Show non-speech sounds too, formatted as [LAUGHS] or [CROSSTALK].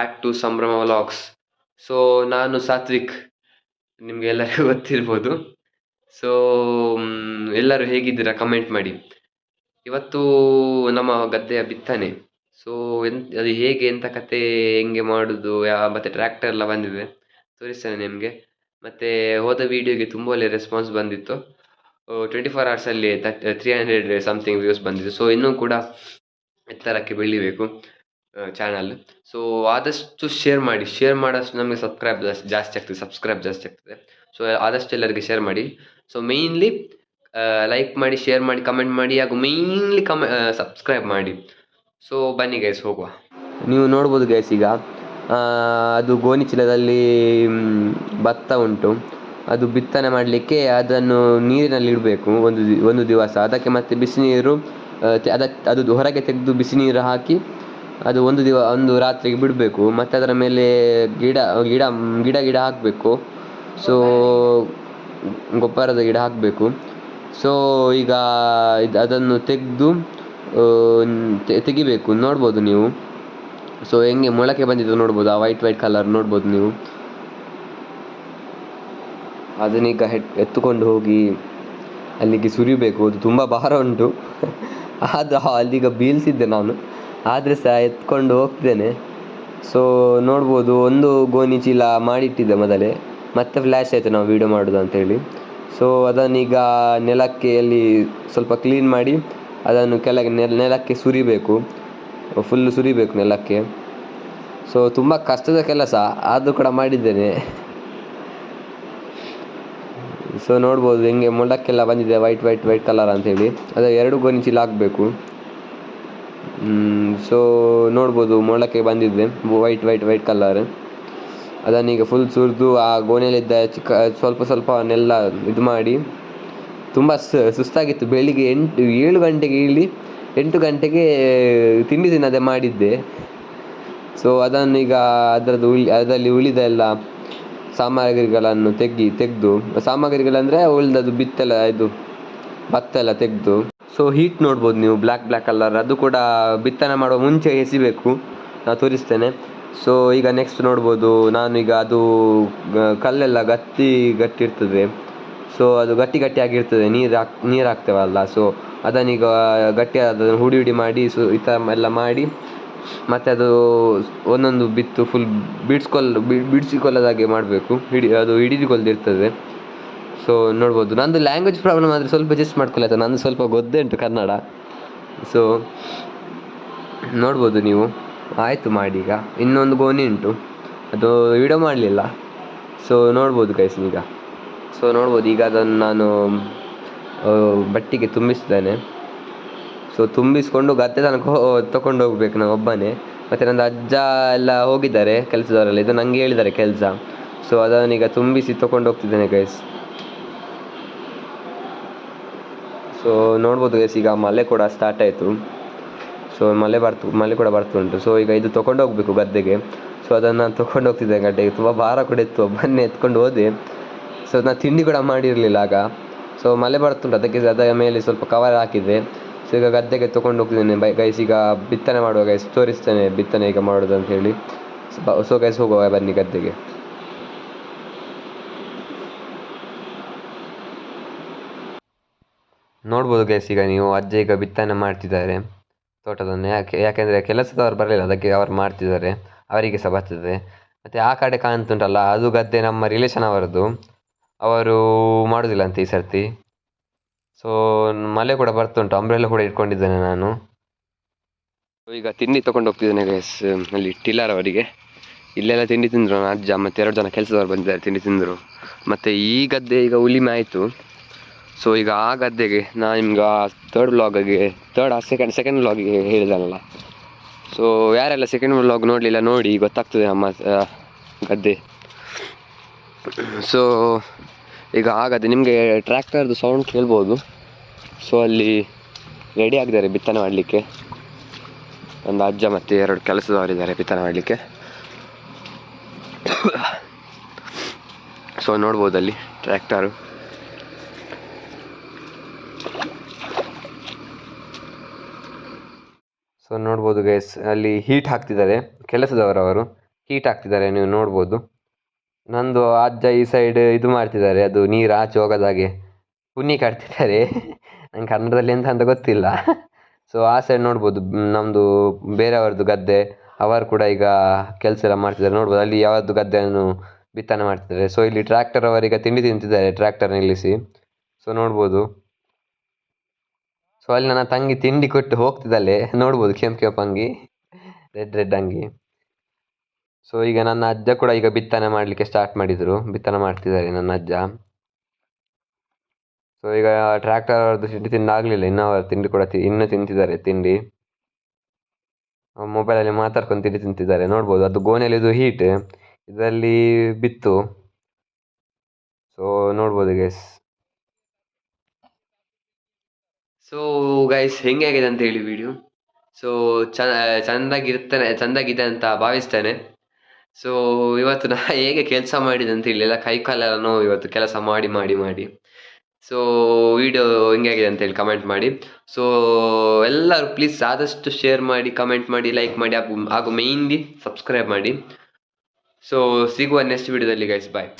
Back to Sambhrama vlogs so ನಾನು ಸಾತ್ವಿಕ್ ನಿಮಗೆಲ್ಲರಿಗೂ ಗೊತ್ತಿರ್ಬೋದು. ಸೊ ಎಲ್ಲರೂ ಹೇಗಿದ್ದೀರಾ ಕಮೆಂಟ್ ಮಾಡಿ. ಇವತ್ತು ನಮ್ಮ ಗದ್ದೆಯ ಬಿತ್ತನೆ. ಸೊ ಎಂತ, ಅದು ಹೇಗೆ ಎಂಥ ಕತೆ ಹೆಂಗೆ ಮಾಡೋದು ಮತ್ತು ಟ್ರ್ಯಾಕ್ಟರ್ ಎಲ್ಲ ಬಂದಿದೆ. ತೋರಿಸ್ತೇನೆ ನಿಮಗೆ. ಮತ್ತು ಹೋದ ವೀಡಿಯೋಗೆ ತುಂಬ ಒಳ್ಳೆ ರೆಸ್ಪಾನ್ಸ್ ಬಂದಿತ್ತು. Twenty four ಅವರ್ಸಲ್ಲಿ thirty three hundred something views ಬಂದಿದೆ. ಸೊ ಇನ್ನೂ ಕೂಡ ಎತ್ತರಕ್ಕೆ ಬೆಳಿಬೇಕು. ಚಾನಲ್ ಸೊ ಆದಷ್ಟು ಶೇರ್ ಮಾಡಿ. ಶೇರ್ ಮಾಡೋಷ್ಟು ನಮಗೆ ಸಬ್ಸ್ಕ್ರೈಬ್ ಜಾಸ್ತಿ ಜಾಸ್ತಿ ಆಗ್ತದೆ. ಸಬ್ಸ್ಕ್ರೈಬ್ ಜಾಸ್ತಿ ಆಗ್ತದೆ. ಸೊ ಆದಷ್ಟು ಎಲ್ಲರಿಗೆ ಶೇರ್ ಮಾಡಿ. ಸೊ ಮೇಯ್ನ್ಲಿ ಲೈಕ್ ಮಾಡಿ ಶೇರ್ ಮಾಡಿ ಕಮೆಂಟ್ ಮಾಡಿ, ಹಾಗೂ ಮೇಯ್ನ್ಲಿ ಕಮೆ ಸಬ್ಸ್ಕ್ರೈಬ್ ಮಾಡಿ. ಸೊ ಬನ್ನಿ ಗೈಸ್ ಹೋಗುವ. ನೀವು ನೋಡ್ಬೋದು ಗೈಸ್ ಈಗ ಅದು ಗೋಣಿ ಚೀಲದಲ್ಲಿ ಭತ್ತ ಉಂಟು. ಅದು ಬಿತ್ತನೆ ಮಾಡಲಿಕ್ಕೆ ಅದನ್ನು ನೀರಿನಲ್ಲಿ ಇಡಬೇಕು ಒಂದು ಒಂದು ದಿವಸ. ಅದಕ್ಕೆ ಮತ್ತೆ ಬಿಸಿನೀರು ಅದಕ್ಕೆ ಅದು ಹೊರಗೆ ತೆಗೆದು ಬಿಸಿನೀರು ಹಾಕಿ ಅದು ಒಂದು ದಿವ, ಒಂದು ರಾತ್ರಿಗೆ ಬಿಡಬೇಕು. ಮತ್ತು ಅದರ ಮೇಲೆ ಗಿಡ ಗಿಡ ಗಿಡ ಗಿಡ ಹಾಕಬೇಕು. ಸೊ ಗೊಬ್ಬರದ ಗಿಡ ಹಾಕಬೇಕು. ಸೊ ಈಗ ಇದು, ಅದನ್ನು ತೆಗೆದು ತೆಗಿಬೇಕು. ನೋಡ್ಬೋದು ನೀವು. ಸೊ ಹೆಂಗೆ ಮೊಳಕೆ ಬಂದಿದ್ದು ನೋಡ್ಬೋದು. ಆ ವೈಟ್ ವೈಟ್ ಕಲರ್ ನೋಡ್ಬೋದು ನೀವು. ಅದನ್ನೀಗ ಹೆಟ್, ಎತ್ತುಕೊಂಡು ಹೋಗಿ ಅಲ್ಲಿಗೆ ಸುರಿಬೇಕು. ಅದು ತುಂಬ ಭಾರ ಉಂಟು. [LAUGHS] ಅದು ಅಲ್ಲಿಗ ಬೀಳಿಸಿದ್ದೆ ನಾನು. ಆದರೆ ಸಹ ಎತ್ಕೊಂಡು ಹೋಗ್ತಿದ್ದೇನೆ ಸೊ ನೋಡ್ಬೋದು, ಒಂದು ಗೋಣಿ ಚೀಲ ಮಾಡಿಟ್ಟಿದ್ದೆ ಮೊದಲೇ. ಮತ್ತೆ ಫ್ಲ್ಯಾಶ್ ಆಯಿತು ನಾವು ವೀಡಿಯೋ ಮಾಡೋದು ಅಂತೇಳಿ. ಸೊ ಅದನ್ನೀಗ ನೆಲಕ್ಕೆ ಅಲ್ಲಿ ಸ್ವಲ್ಪ ಕ್ಲೀನ್ ಮಾಡಿ, ಅದನ್ನು ಕೆಳಗೆ ನೆಲ, ನೆಲಕ್ಕೆ ಸುರಿಬೇಕು. ಫುಲ್ಲು ಸುರಿಬೇಕು ನೆಲಕ್ಕೆ. ಸೊ ತುಂಬ ಕಷ್ಟದ ಕೆಲಸ, ಆದರೂ ಕೂಡ ಮಾಡಿದ್ದೇನೆ. ಸೊ ನೋಡ್ಬೋದು, ಹೆಂಗೆ ಮೊಳಕ್ಕೆಲ್ಲ ಬಂದಿದೆ ವೈಟ್ ವೈಟ್ ವೈಟ್ ಕಲರ್ ಅಂತೇಳಿ. ಅದೇ ಎರಡು ಗೋಣಿ ಚೀಲ ಹಾಕಬೇಕು. ಸೊ ನೋಡ್ಬೋದು, ಮೊಳಕೆ ಬಂದಿದೆ ವೈಟ್ ವೈಟ್ ವೈಟ್ ಕಲರ್ ಅದನ್ನೀಗ ಫುಲ್ ಸುರಿದು, ಆ ಗೋಣೆಯಲ್ಲಿದ್ದ ಚಿಕ್ಕ, ಸ್ವಲ್ಪ ಸ್ವಲ್ಪವನ್ನೆಲ್ಲ ಇದು ಮಾಡಿ, ತುಂಬ ಸುಸ್ತಾಗಿತ್ತು. ಬೆಳಿಗ್ಗೆ ಎಂಟು, ಏಳು ಗಂಟೆಗೆ ಇಳಿ ಎಂಟು ಗಂಟೆಗೆ ತಿಂಡಿ ತಿನ್ನದೆ ಮಾಡಿದ್ದೆ. ಸೊ ಅದನ್ನೀಗ ಅದರದ್ದು ಉಳಿ, ಅದರಲ್ಲಿ ಉಳಿದ ಎಲ್ಲ ಸಾಮಗ್ರಿಗಳನ್ನು ತೆಗಿ ತೆಗೆದು, ಸಾಮಗ್ರಿಗಳಂದರೆ ಉಳಿದದ್ದು ಬಿತ್ತೆಲ್ಲ, ಇದು ಭತ್ತ ಎಲ್ಲ ತೆಗೆದು ಸೊ ಹೀಟ್ ನೋಡ್ಬೋದು ನೀವು ಬ್ಲ್ಯಾಕ್ ಬ್ಲ್ಯಾಕ್ ಕಲರ್ ಅದು ಕೂಡ ಬಿತ್ತನೆ ಮಾಡುವ ಮುಂಚೆ ಎಸಿಬೇಕು. ನಾನು ತೋರಿಸ್ತೇನೆ. ಸೊ ಈಗ ನೆಕ್ಸ್ಟ್ ನೋಡ್ಬೋದು. ನಾನು ಈಗ ಅದು ಕಲ್ಲೆಲ್ಲ ಗಟ್ಟಿ ಗಟ್ಟಿ ಇರ್ತದೆ ಸೊ ಅದು ಗಟ್ಟಿ ಗಟ್ಟಿಯಾಗಿರ್ತದೆ ನೀರು ಹಾಕ್, ನೀರು ಹಾಕ್ತೇವಲ್ಲ. ಸೊ ಅದನ್ನೀಗ ಗಟ್ಟಿ ಅದನ್ನು ಹುಡಿ ಹುಡಿ ಮಾಡಿ, ಸೊ, ಈ ಥರ ಎಲ್ಲ ಮಾಡಿ, ಮತ್ತು ಅದು ಒಂದೊಂದು ಬಿತ್ತು ಫುಲ್ ಬಿಡ್ಸ್ಕೊಲ್ ಬಿಡಿಸಿಕೊಳ್ಳದ ಹಾಗೆ ಮಾಡಬೇಕು. ಹಿಡಿ, ಅದು ಹಿಡಿದುಕೊಳ್ದಿರ್ತದೆ. ಸೊ ನೋಡ್ಬೋದು. ನಂದು ಲ್ಯಾಂಗ್ವೇಜ್ ಪ್ರಾಬ್ಲಮ್ ಆದರೆ ಸ್ವಲ್ಪ ಅಡ್ಜಸ್ಟ್ ಮಾಡ್ಕೊಳ್ಳಾಯ್ತು ನಂದು ಸ್ವಲ್ಪ ಗೊತ್ತೇ ಉಂಟು ಕನ್ನಡ. ಸೊ ನೋಡ್ಬೋದು ನೀವು. ಆಯಿತು ಮಾಡಿ ಈಗ ಇನ್ನೊಂದು ಗೋಣಿ ಉಂಟು. ಅದು ವಿಡಿಯೋ ಮಾಡಲಿಲ್ಲ. ಸೊ ನೋಡ್ಬೋದು ಗೈಸ್ ಈಗ. ಸೊ ನೋಡ್ಬೋದು. ಈಗ ಅದನ್ನು ನಾನು ಬಟ್ಟಿಗೆ ತುಂಬಿಸಿದ್ದೇನೆ ಸೊ ತುಂಬಿಸ್ಕೊಂಡು ಗತ್ತೆ ತನಕ ತಗೊಂಡು ಹೋಗ್ಬೇಕು ನಾನು ಒಬ್ಬನೇ. ಮತ್ತು ನನ್ನ ಅಜ್ಜ ಎಲ್ಲ ಹೋಗಿದ್ದಾರೆ ಕೆಲಸದವರೆಲ್ಲ. ಇದು ನನಗೆ ಹೇಳಿದ್ದಾರೆ ಕೆಲಸ. ಸೊ ಅದನ್ನೀಗ ತುಂಬಿಸಿ ತಗೊಂಡು ಹೋಗ್ತಿದ್ದೇನೆ ಗೈಸ್ ಸೊ ನೋಡ್ಬೋದು ಗೈಸ್ ಈಗ ಮಳೆ ಕೂಡ ಸ್ಟಾರ್ಟ್ ಆಯಿತು. ಸೊ ಮಳೆ ಬರ್ತು ಮಳೆ ಕೂಡ ಬರ್ತುಂಟು ಸೊ ಈಗ ಇದು ತೊಗೊಂಡು ಹೋಗ್ಬೇಕು ಗದ್ದೆಗೆ. ಸೊ ಅದನ್ನು ನಾನು ತೊಗೊಂಡು ಹೋಗ್ತಿದ್ದೆ ಗದ್ದೆಗೆ ತುಂಬ ಭಾರ ಕೂಡ ಇತ್ತು. ಒಬ್ಬನ್ನೇ ಎತ್ಕೊಂಡು ಹೋದೆ. ಸೊ ನಾನು ತಿಂಡಿ ಕೂಡ ಮಾಡಿರಲಿಲ್ಲ ಆಗ. ಸೊ ಮಳೆ ಬರ್ತುಂಟು ಅದಕ್ಕೆ ಅದರ ಮೇಲೆ ಸ್ವಲ್ಪ ಕವರ್ ಹಾಕಿದೆ ಸೊ ಈಗ ಗದ್ದೆಗೆ ತೊಗೊಂಡು ಹೋಗ್ತಿದ್ದೇನೆ. ಬೈ ಗೈಸ್ ಈಗ ಬಿತ್ತನೆ ಮಾಡುವಾಗ ತೋರಿಸ್ತೇನೆ ಬಿತ್ತನೆ ಈಗ ಮಾಡೋದು ಅಂತ ಹೇಳಿ ಸೊ ಗೈಸ್ ಹೋಗುವ ಬನ್ನಿ ಗದ್ದೆಗೆ. ನೋಡ್ಬೋದು ಗೈಸ್ ಈಗ ನೀವು ಅಜ್ಜ ಈಗ ಬಿತ್ತನೆ ಮಾಡ್ತಿದ್ದಾರೆ ತೋಟದನ್ನು ಯಾಕೆ, ಯಾಕೆಂದರೆ ಕೆಲಸದವರು ಬರಲಿಲ್ಲ, ಅದಕ್ಕೆ ಅವರು ಮಾಡ್ತಿದ್ದಾರೆ, ಅವರಿಗೆ ಸಹ ಬರ್ತದೆ. ಮತ್ತು ಆ ಕಡೆ ಕಾಣ್ತುಂಟಲ್ಲ, ಅದು ಗದ್ದೆ ನಮ್ಮ ರಿಲೇಷನ್ ಅವರದ್ದು ಅವರು ಮಾಡೋದಿಲ್ಲ ಅಂತ ಈ ಸರ್ತಿ. ಸೊ ಮಳೆ ಕೂಡ ಬರ್ತುಂಟು ಅಂಬ್ರೆಲ್ಲ ಕೂಡ ಇಟ್ಕೊಂಡಿದ್ದೇನೆ ನಾನು. ಈಗ ತಿಂಡಿ ತೊಗೊಂಡು ಹೋಗ್ತಿದ್ದೇನೆ ಗೈಸ್ ಅಲ್ಲಿ ಟಿಲ್ಲರ್ ಅವರಿಗೆ. ಇಲ್ಲೆಲ್ಲ ತಿಂಡಿ ತಿಂದರು ನನ್ನ ಅಜ್ಜ, ಮತ್ತು ಎರಡು ಜನ ಕೆಲಸದವರು ಬಂದಿದ್ದಾರೆ ತಿಂಡಿ ತಿಂದರು. ಮತ್ತು ಈ ಗದ್ದೆ ಈಗ ಉಳಿಮೆ ಆಯಿತು. ಸೊ ಈಗ ಆ ಗದ್ದೆಗೆ ನಾನು ನಿಮ್ಗೆ ತರ್ಡ್ ವ್ಲಾಗಿಗೆ ತರ್ಡ್ ಸೆಕೆಂಡ್ ಸೆಕೆಂಡ್ ವ್ಲಾಗಿಗೆ ಹೇಳಿದನಲ್ಲ. ಸೊ ಯಾರೆಲ್ಲ ಸೆಕೆಂಡ್ ವ್ಲಾಗ್ ನೋಡಲಿಲ್ಲ ನೋಡಿ ಗೊತ್ತಾಗ್ತದೆ ನಮ್ಮ ಗದ್ದೆ. ಸೊ ಈಗ ಆ ಗದ್ದೆ, ನಿಮಗೆ ಟ್ರ್ಯಾಕ್ಟರ್ದು ಸೌಂಡ್ ಕೇಳ್ಬೋದು. ಸೊ ಅಲ್ಲಿ ರೆಡಿ ಆಗಿದ್ದಾರೆ ಬಿತ್ತನೆ ಮಾಡಲಿಕ್ಕೆ. ಒಂದು ಅಜ್ಜ ಮತ್ತು ಎರಡು ಕೆಲಸದವರಿದ್ದಾರೆ ಬಿತ್ತನೆ ಮಾಡಲಿಕ್ಕೆ. ಸೊ ನೋಡ್ಬೋದು ಅಲ್ಲಿ ಟ್ರ್ಯಾಕ್ಟರು ಸೊ ನೋಡ್ಬೋದು ಗೈಸ್ ಅಲ್ಲಿ ಹೀಟ್ ಹಾಕ್ತಿದ್ದಾರೆ. ಕೆಲಸದವರು ಅವರು ಹೀಟ್ ಹಾಕ್ತಿದ್ದಾರೆ. ನೀವು ನೋಡ್ಬೋದು. ನಂದು ಅಜ್ಜ ಈ ಸೈಡ್ ಇದು ಮಾಡ್ತಿದ್ದಾರೆ. ಅದು ನೀರು ಆಚೆ ಹೋಗದ ಹಾಗೆ ಕಟ್ತಿದ್ದಾರೆ. [LAUGHS] ನಂಗೆ ಕನ್ನಡದಲ್ಲಿ ಎಂತ ಅಂತ ಗೊತ್ತಿಲ್ಲ. ಸೊ ಆ ಸೈಡ್ ನೋಡ್ಬೋದು. ನಮ್ಮದು ಬೇರೆಯವ್ರದ್ದು ಗದ್ದೆ. ಅವರು ಕೂಡ ಈಗ ಕೆಲಸ ಎಲ್ಲ ಮಾಡ್ತಿದ್ದಾರೆ. ನೋಡ್ಬೋದು, ಅಲ್ಲಿ ಯಾವ್ದು ಗದ್ದೆಯನ್ನು ಬಿತ್ತನೆ ಮಾಡ್ತಿದ್ದಾರೆ. ಸೊ ಇಲ್ಲಿ ಟ್ರ್ಯಾಕ್ಟರ್ ಅವರೀಗ ತಿಂಡಿ ತಿಂತಿದ್ದಾರೆ. ಟ್ರ್ಯಾಕ್ಟರ್ ನಿಲ್ಲಿಸಿ. ಸೊ ನೋಡ್ಬೋದು. ಸೊ ಅಲ್ಲಿ ನನ್ನ ತಂಗಿ ತಿಂಡಿ ಕೊಟ್ಟು ಹೋಗ್ತಿದ್ದಾಳೆ ನೋಡ್ಬೋದು, ಕೆಂಪು ಕೆಂಪು ಅಂಗಿ ರೆಡ್ ರೆಡ್ ಅಂಗಿ. ಸೊ ಈಗ ನನ್ನ ಅಜ್ಜ ಕೂಡ ಈಗ ಬಿತ್ತನೆ ಮಾಡಲಿಕ್ಕೆ ಸ್ಟಾರ್ಟ್ ಮಾಡಿದರು. ಬಿತ್ತನೆ ಮಾಡ್ತಿದ್ದಾರೆ ನನ್ನ ಅಜ್ಜ. ಸೊ ಈಗ ಟ್ರ್ಯಾಕ್ಟರ್ ಅವ್ರದ್ದು ತಿಂಡಿ ತಿಂದಾಗಲಿಲ್ಲ. ಇನ್ನೂ ಅವರು ತಿಂಡಿ ಕೂಡ ತಿ, ಇನ್ನೂ ತಿಂತಿದ್ದಾರೆ ತಿಂಡಿ. ಮೊಬೈಲಲ್ಲಿ ಮಾತಾಡ್ಕೊಂಡು ತಿಂಡಿ ತಿಂತಿದ್ದಾರೆ. ನೋಡ್ಬೋದು, ಅದು ಗೋನೆಯಲ್ಲಿ ಇದು ಹೀಟ್ ಇದರಲ್ಲಿ ಬಿತ್ತು. ಸೊ ನೋಡ್ಬೋದು ಗೈಸ್ ಸೊ ಗೈಸ್ ಹೆಂಗಾಗಿದೆ ಅಂತ ಹೇಳಿ ವಿಡಿಯೋ ಸೊ ಚಂದಾಗಿರ್ತಾನೆ, ಚೆಂದಾಗಿದೆ ಅಂತ ಭಾವಿಸ್ತೇನೆ. ಸೊ ಇವತ್ತು ನಾ [LAUGHS] ಹೇಗೆ ಕೆಲಸ ಮಾಡಿದೆ ಅಂತ ಹೇಳಿ ಎಲ್ಲ ಕೈ ಕಾಲೆಲ್ಲ ನೋವು ಇವತ್ತು ಕೆಲಸ ಮಾಡಿ ಮಾಡಿ ಮಾಡಿ. ಸೊ ವಿಡಿಯೋ ಹೆಂಗಾಗಿದೆ ಅಂತ ಹೇಳಿ ಕಮೆಂಟ್ ಮಾಡಿ. ಸೊ ಎಲ್ಲರೂ ಪ್ಲೀಸ್ ಆದಷ್ಟು ಶೇರ್ ಮಾಡಿ ಕಮೆಂಟ್ ಮಾಡಿ ಲೈಕ್ ಮಾಡಿ, ಹಾಗೂ ಹಾಗೂ ಮೇಯ್ನ್ಲಿ ಸಬ್ಸ್ಕ್ರೈಬ್ ಮಾಡಿ. ಸೊ ಸಿಗುವ ನೆಕ್ಸ್ಟ್ ವಿಡಿಯೋದಲ್ಲಿ ಗೈಸ್ ಬಾಯ್